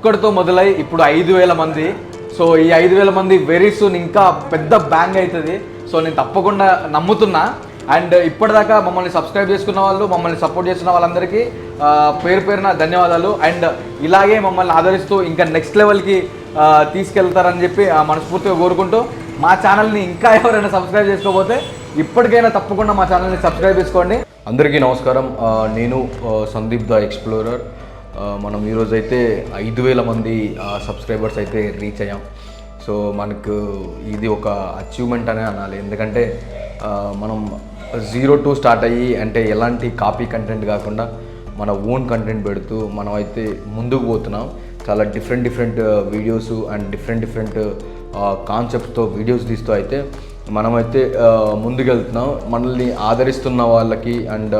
ఒక్కడితో మొదలై ఇప్పుడు ఐదు వేల మంది. సో ఈ ఐదు వేల మంది వెరీ సూన్ ఇంకా పెద్ద బ్యాంగ్ అవుతుంది సో నేను తప్పకుండా నమ్ముతున్నా. అండ్ ఇప్పటిదాకా మమ్మల్ని సబ్స్క్రైబ్ చేసుకున్న వాళ్ళు మమ్మల్ని సపోర్ట్ చేస్తున్న వాళ్ళందరికీ పేరు పేరున ధన్యవాదాలు. అండ్ ఇలాగే మమ్మల్ని ఆదరిస్తూ ఇంకా నెక్స్ట్ లెవెల్కి తీసుకెళ్తారని చెప్పి ఆ, మనస్ఫూర్తిగా కోరుకుంటూ మా ఛానల్ని ఇంకా ఎవరైనా సబ్స్క్రైబ్ చేసుకోకపోతే ఇప్పటికైనా తప్పకుండా మా ఛానల్ని సబ్స్క్రైబ్ చేసుకోండి. అందరికీ నమస్కారం. నేను సందీప్ ద ఎక్స్ప్లోరర్. మనం ఈరోజు అయితే ఐదు వేల మంది సబ్స్క్రైబర్స్ అయితే రీచ్ అయ్యాం. సో మనకు ఇది ఒక అచీవ్మెంట్ అనే అనాలి. ఎందుకంటే మనం జీరో టు స్టార్ట్ అయ్యి అంటే ఎలాంటి కాపీ కంటెంట్ కాకుండా మన ఓన్ కంటెంట్ పెడుతూ మనం అయితే ముందుకు పోతున్నాం. చాలా different different videos and different different కాన్సెప్ట్తో వీడియోస్ తీస్తూ అయితే మనమైతే ముందుకెళ్తున్నాం. మనల్ని ఆదరిస్తున్న వాళ్ళకి అండ్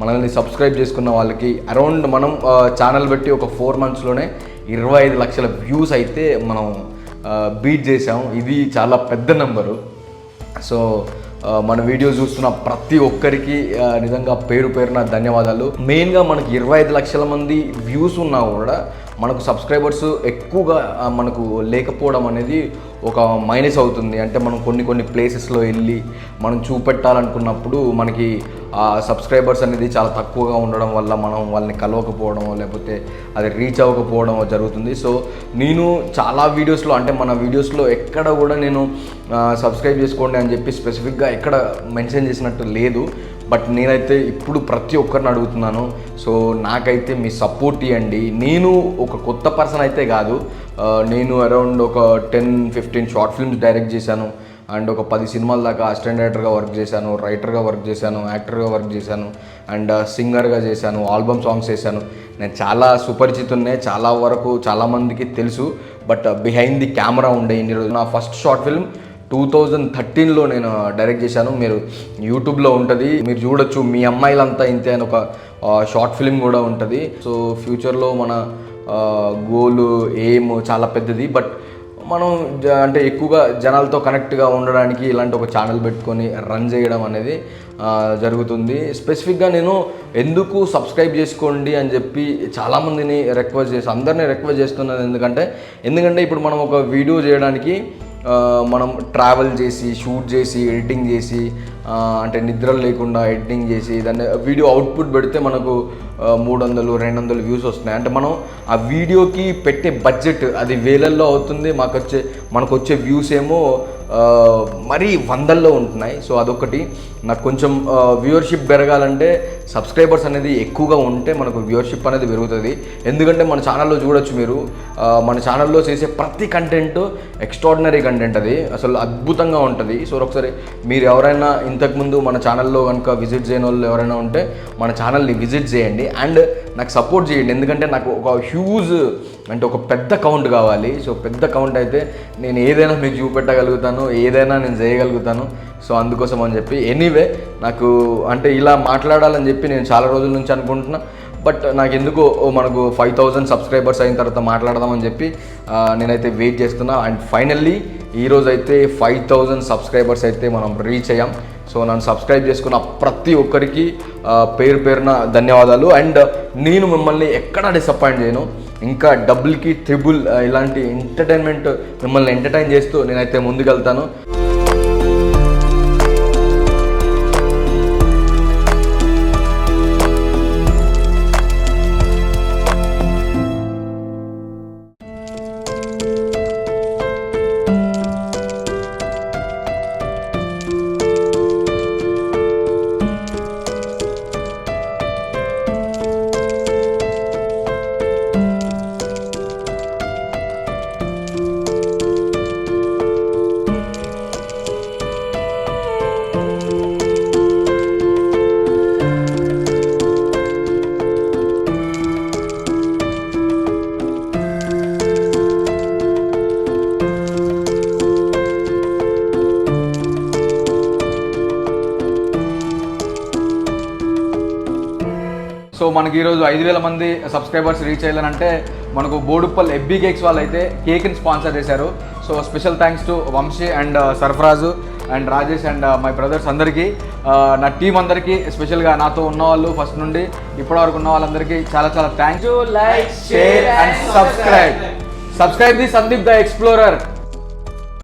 మనల్ని సబ్స్క్రైబ్ చేసుకున్న వాళ్ళకి అరౌండ్ మనం ఛానల్ పెట్టి ఒక ఫోర్ మంత్స్లోనే ఇరవై ఐదు లక్షల వ్యూస్ అయితే మనం బీట్ చేసాం ఇది చాలా పెద్ద నెంబరు. సో మన వీడియో చూస్తున్న ప్రతి ఒక్కరికి నిజంగా పేరు పేరున ధన్యవాదాలు. మెయిన్గా మనకి ఇరవై ఐదు లక్షల మంది వ్యూస్ ఉన్నా కూడా మనకు సబ్స్క్రైబర్స్ ఎక్కువగా మనకు లేకపోవడం అనేది ఒక మైనస్ అవుతుంది. అంటే మనం కొన్ని కొన్ని ప్లేసెస్లో వెళ్ళి మనం చూపెట్టాలనుకున్నప్పుడు మనకి ఆ సబ్స్క్రైబర్స్ అనేది చాలా తక్కువగా ఉండడం వల్ల మనం వాళ్ళని కలవకపోవడం లేకపోతే అది రీచ్ అవ్వకపోవడం జరుగుతుంది. సో నేను చాలా వీడియోస్లో అంటే మన వీడియోస్లో ఎక్కడ కూడా నేను సబ్స్క్రైబ్ చేసుకోండి అని చెప్పి స్పెసిఫిక్గా ఎక్కడ మెన్షన్ చేసినట్టు లేదు. బట్ నేనైతే ఇప్పుడు ప్రతి ఒక్కరిని అడుగుతున్నాను. సో నాకైతే మీ సపోర్ట్ ఇవ్వండి. నేను ఒక కొత్త పర్సన్ అయితే కాదు. నేను అరౌండ్ ఒక ten fifteen short films direct చేశాను. అండ్ ఒక పది సినిమాల దాకా అసిస్టెంట్ డైరెక్టర్గా వర్క్ చేశాను రైటర్గా వర్క్ చేశాను యాక్టర్గా వర్క్ చేశాను అండ్ సింగర్గా చేశాను ఆల్బమ్ సాంగ్స్ చేశాను. నేను చాలా సుపరిచితున్నే చాలా వరకు చాలామందికి తెలుసు. బట్ బిహైండ్ ది కెమెరా ఉండే ఇన్ని రోజులు. నా first short film two thousand థర్టీన్లో నేను డైరెక్ట్ చేశాను. మీరు యూట్యూబ్లో ఉంటుంది. మీరు చూడొచ్చు మీ అమ్మాయిలంతా ఇంతే అని ఒక షార్ట్ ఫిలిం కూడా ఉంటుంది. సో ఫ్యూచర్లో మన గోల్ ఎయిమ్ చాలా పెద్దది. బట్ మనం జ- అంటే ఎక్కువగా జనాలతో కనెక్ట్గా ఉండడానికి ఇలాంటి ఒక ఛానల్ పెట్టుకొని రన్ చేయడం అనేది జరుగుతుంది. స్పెసిఫిక్గా నేను ఎందుకు సబ్స్క్రైబ్ చేసుకోండి అని చెప్పి చాలామందిని రిక్వెస్ట్ చేసి అందరినీ రిక్వెస్ట్ చేస్తున్నాను. ఎందుకంటే ఎందుకంటే ఇప్పుడు మనం ఒక వీడియో చేయడానికి మనం ట్రావెల్ చేసి షూట్ చేసి ఎడిటింగ్ చేసి అంటే నిద్రలు లేకుండా ఎడిటింగ్ చేసి దాన్ని వీడియో అవుట్పుట్ పెడితే మనకు మూడు వందలు రెండు వందలు వ్యూస్ వస్తున్నాయి. అంటే మనం ఆ వీడియోకి పెట్టే బడ్జెట్ అది వేలల్లో అవుతుంది మాకు వచ్చే మనకు వచ్చే వ్యూస్ ఏమో మరీ వందల్లో ఉంటున్నాయి. సో అదొకటి నాకు కొంచెం వ్యూవర్షిప్ పెరగాలంటే సబ్స్క్రైబర్స్ అనేది ఎక్కువగా ఉంటే మనకు వ్యూవర్షిప్ అనేది పెరుగుతుంది. ఎందుకంటే మన ఛానల్లో చూడొచ్చు మీరు. మన ఛానల్లో చేసే ప్రతి కంటెంట్ ఎక్స్ట్రాడినరీ కంటెంట్ అది. అసలు అద్భుతంగా ఉంటుంది. సో ఒకసారి మీరు ఎవరైనా ఇంతకుముందు మన ఛానల్లో కనుక విజిట్ చేయని వాళ్ళు ఎవరైనా ఉంటే మన ఛానల్ని విజిట్ చేయండి. అండ్ నాకు సపోర్ట్ చేయండి. ఎందుకంటే నాకు ఒక హ్యూజ్ అంటే ఒక పెద్ద కౌంట్ కావాలి. సో పెద్ద కౌంట్ అయితే నేను ఏదైనా మీకు చూపెట్టగలుగుతాను. ఏదైనా నేను చేయగలుగుతాను. సో అందుకోసం అని చెప్పి ఎనీవే నాకు అంటే ఇలా మాట్లాడాలని చెప్పి నేను చాలా రోజుల నుంచి అనుకుంటున్నా. బట్ నాకు ఎందుకో మనకు ఫైవ్ థౌజండ్ సబ్స్క్రైబర్స్ అయిన తర్వాత మాట్లాడదామని చెప్పి నేనైతే వెయిట్ చేస్తున్నా. అండ్ ఫైనల్లీ ఈరోజు అయితే ఫైవ్ థౌజండ్ సబ్స్క్రైబర్స్ అయితే మనం రీచ్ అయ్యాం. సో నన్ను సబ్స్క్రైబ్ చేసుకున్న ప్రతి ఒక్కరికి పేరు పేరున ధన్యవాదాలు. అండ్ నేను మిమ్మల్ని ఎక్కడ డిసప్పాయింట్ చేయను. ఇంకా డబుల్కి త్రిబుల్ ఇలాంటి ఎంటర్టైన్మెంట్ మిమ్మల్ని ఎంటర్టైన్ చేస్తూ నేనైతే ముందుకెళ్తాను. సో మనకి ఈరోజు ఐదు వేల మంది సబ్స్క్రైబర్స్ రీచ్ అయ్యాలంటే మనకు బోడుప్పల్ ఎబ్బీ కేక్స్ వాళ్ళు అయితే కేక్ని స్పాన్సర్ చేశారు. So special thanks to Vamshi and Sarfaraz and Rajesh and my brothers అందరికీ. నా టీం అందరికీ ఎస్పెషల్గా నాతో ఉన్న వాళ్ళు ఫస్ట్ నుండి ఇప్పటివరకు ఉన్న వాళ్ళందరికీ చాలా చాలా thanks like share and subscribe subscribe the Sandeep the explorer